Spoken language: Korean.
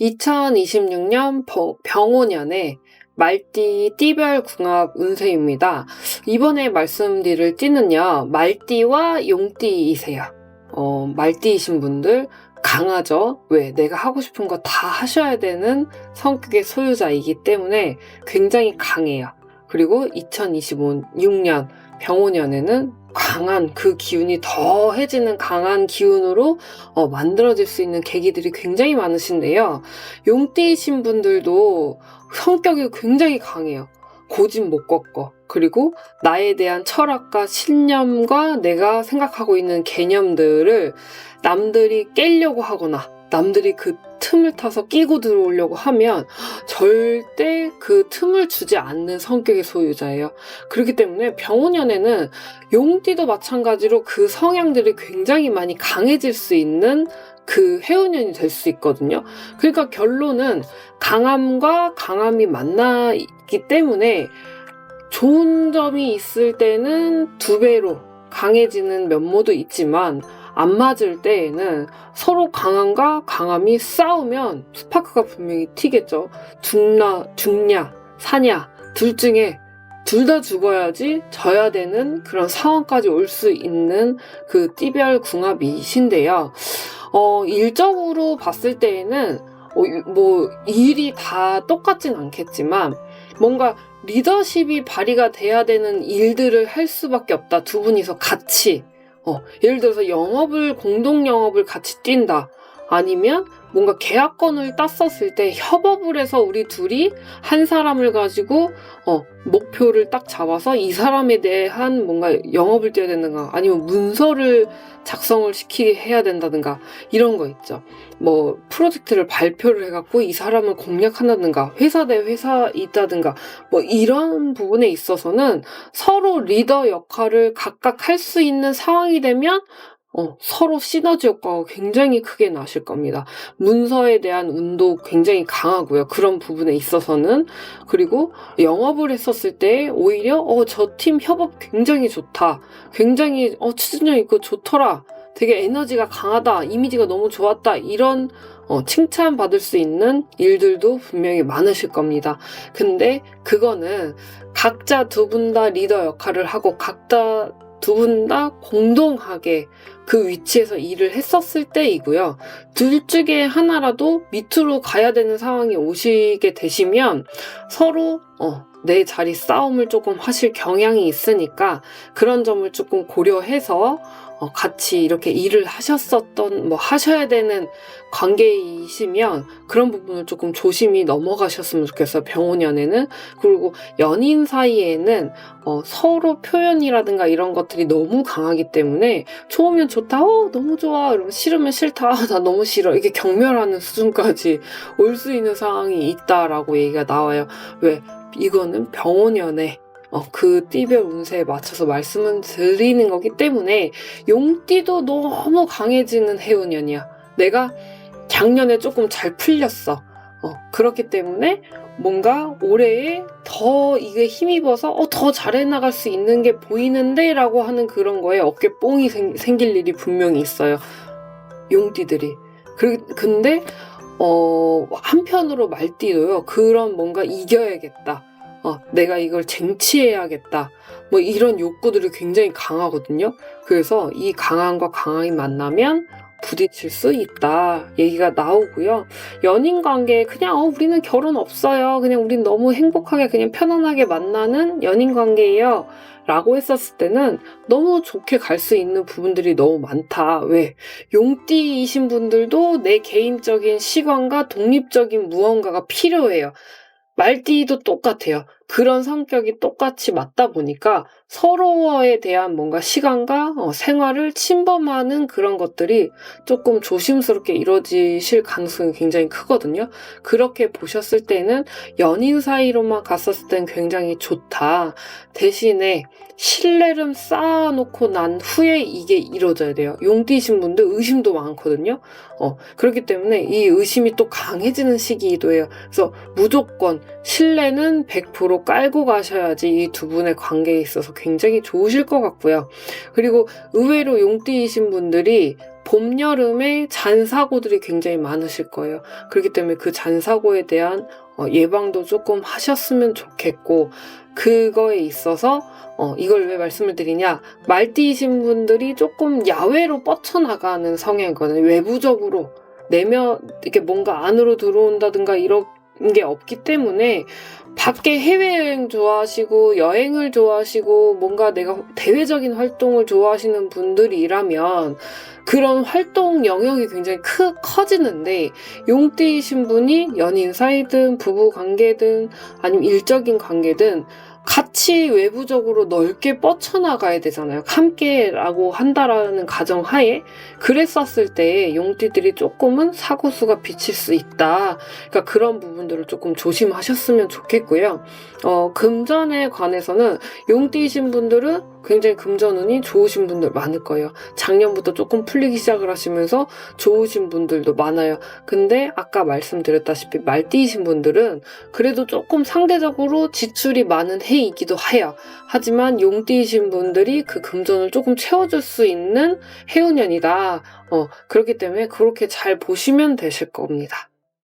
2026년 병오년에 말띠 띠별 궁합 운세입니다. 이번에 말씀드릴 띠는요, 말띠와 용띠이세요. 어, 말띠이신 분들 강하죠? 왜? 내가 하고 싶은 거 다 하셔야 되는 성격의 소유자이기 때문에 굉장히 강해요. 그리고 2026년 병오년에는 강한 그 기운이 더해지는 강한 기운으로 어, 만들어질 수 있는 계기들이 굉장히 많으신데요. 용띠이신 분들도 성격이 굉장히 강해요. 고집 못 꺾어. 그리고 나에 대한 철학과 신념과 내가 생각하고 있는 개념들을 남들이 깨려고 하거나 남들이 그 틈을 타서 끼고 들어오려고 하면 절대 그 틈을 주지 않는 성격의 소유자예요. 그렇기 때문에 병원년에는 용띠도 마찬가지로 그 성향들이 굉장히 많이 강해질 수 있는 그 해운년이 될 수 있거든요. 그러니까 결론은 강함과 강함이 만나기 때문에 좋은 점이 있을 때는 두 배로 강해지는 면모도 있지만 안 맞을 때에는 서로 강함과 강함이 싸우면 스파크가 분명히 튀겠죠. 죽나, 죽냐, 사냐, 둘 중에 둘 다 죽어야지 져야 되는 그런 상황까지 올 수 있는 그 띠별 궁합이신데요. 어, 일적으로 봤을 때에는 어, 뭐 일이 다 똑같진 않겠지만 뭔가 리더십이 발휘가 돼야 되는 일들을 할 수밖에 없다. 두 분이서 같이 어, 예를 들어서 영업을, 공동 영업을 같이 뛴다. 아니면 뭔가 계약권을 땄었을 때 협업을 해서 우리 둘이 한 사람을 가지고 어, 목표를 딱 잡아서 이 사람에 대한 뭔가 영업을 뛰어야 된다든가 아니면 문서를 작성을 시키게 해야 된다든가 이런 거 있죠. 뭐 프로젝트를 발표를 해갖고 이 사람을 공략한다든가 회사 대 회사 있다든가 뭐 이런 부분에 있어서는 서로 리더 역할을 각각 할 수 있는 상황이 되면 어, 서로 시너지 효과가 굉장히 크게 나실 겁니다. 문서에 대한 운도 굉장히 강하고요. 그런 부분에 있어서는. 그리고 영업을 했었을 때 오히려, 어, 저 팀 협업 굉장히 좋다. 굉장히, 어, 추진력 있고 좋더라. 되게 에너지가 강하다. 이미지가 너무 좋았다. 이런, 어, 칭찬받을 수 있는 일들도 분명히 많으실 겁니다. 근데 그거는 각자 두 분 다 리더 역할을 하고 각자 두 분 다 공동하게 그 위치에서 일을 했었을 때이고요. 둘 중에 하나라도 밑으로 가야 되는 상황이 오시게 되시면 서로 어, 내 자리 싸움을 조금 하실 경향이 있으니까 그런 점을 조금 고려해서 어, 같이 이렇게 일을 하셨었던, 뭐 하셔야 되는 관계이시면 그런 부분을 조금 조심히 넘어가셨으면 좋겠어요. 병원연에는. 그리고 연인 사이에는 어, 서로 표현이라든가 이런 것들이 너무 강하기 때문에 좋으면 좋다, 어, 너무 좋아. 이러면 싫으면 싫다, 나 너무 싫어. 이게 경멸하는 수준까지 올 수 있는 상황이 있다라고 얘기가 나와요. 왜? 이거는 병원연에 어, 그 띠별 운세에 맞춰서 말씀을 드리는 거기 때문에 용띠도 너무 강해지는 해운년이야. 내가 작년에 조금 잘 풀렸어. 어, 그렇기 때문에 뭔가 올해에 더 이게 힘입어서 어, 더 잘해 나갈 수 있는 게 보이는데 라고 하는 그런 거에 어깨 뽕이 생, 생길 일이 분명히 있어요. 용띠들이. 그, 근데 어, 한편으로 말띠도요. 그런 뭔가 이겨야겠다. 어, 내가 이걸 쟁취해야겠다. 뭐 이런 욕구들이 굉장히 강하거든요. 그래서 이 강함과 강함이 만나면 부딪힐 수 있다 얘기가 나오고요. 연인 관계 그냥 어 우리는 결혼 없어요. 그냥 우린 너무 행복하게 그냥 편안하게 만나는 연인 관계예요. 라고 했었을 때는 너무 좋게 갈 수 있는 부분들이 너무 많다. 왜? 용띠이신 분들도 내 개인적인 시간과 독립적인 무언가가 필요해요. 말띠도 똑같아요. 그런 성격이 똑같이 맞다 보니까 서로에 대한 뭔가 시간과 어, 생활을 침범하는 그런 것들이 조금 조심스럽게 이루어지실 가능성이 굉장히 크거든요. 그렇게 보셨을 때는 연인 사이로만 갔었을 땐 굉장히 좋다. 대신에 신뢰를 쌓아놓고 난 후에 이게 이루어져야 돼요. 용띠신 분들 의심도 많거든요. 어, 그렇기 때문에 이 의심이 또 강해지는 시기이기도 해요. 그래서 무조건 신뢰는 100% 깔고 가셔야지 이 두 분의 관계에 있어서 굉장히 좋으실 것 같고요. 그리고 의외로 용띠이신 분들이 봄, 여름에 잔사고들이 굉장히 많으실 거예요. 그렇기 때문에 그 잔사고에 대한 어, 예방도 조금 하셨으면 좋겠고, 그거에 있어서 어, 이걸 왜 말씀을 드리냐. 말띠이신 분들이 조금 야외로 뻗쳐나가는 성향이거든요. 외부적으로. 내면, 이렇게 뭔가 안으로 들어온다든가 이런 게 없기 때문에 밖에 해외여행 좋아하시고 여행을 좋아하시고 뭔가 내가 대외적인 활동을 좋아하시는 분들이라면 그런 활동 영역이 굉장히 크, 커지는데 용띠이신 분이 연인 사이든 부부 관계든 아니면 일적인 관계든 같이 외부적으로 넓게 뻗쳐나가야 되잖아요. 함께라고 한다라는 가정하에 그랬었을 때 용띠들이 조금은 사고수가 비칠 수 있다. 그러니까 그런 부분들을 조금 조심하셨으면 좋겠고요. 어, 금전에 관해서는 용띠이신 분들은 굉장히 금전운이 좋으신 분들 많을 거예요. 작년부터 조금 풀리기 시작을 하시면서 좋으신 분들도 많아요. 근데 아까 말씀드렸다시피 말띠이신 분들은 그래도 조금 상대적으로 지출이 많은 해이기도 해요. 하지만 용띠이신 분들이 그 금전을 조금 채워줄 수 있는 해운년이다. 어, 그렇기 때문에 그렇게 잘 보시면 되실 겁니다.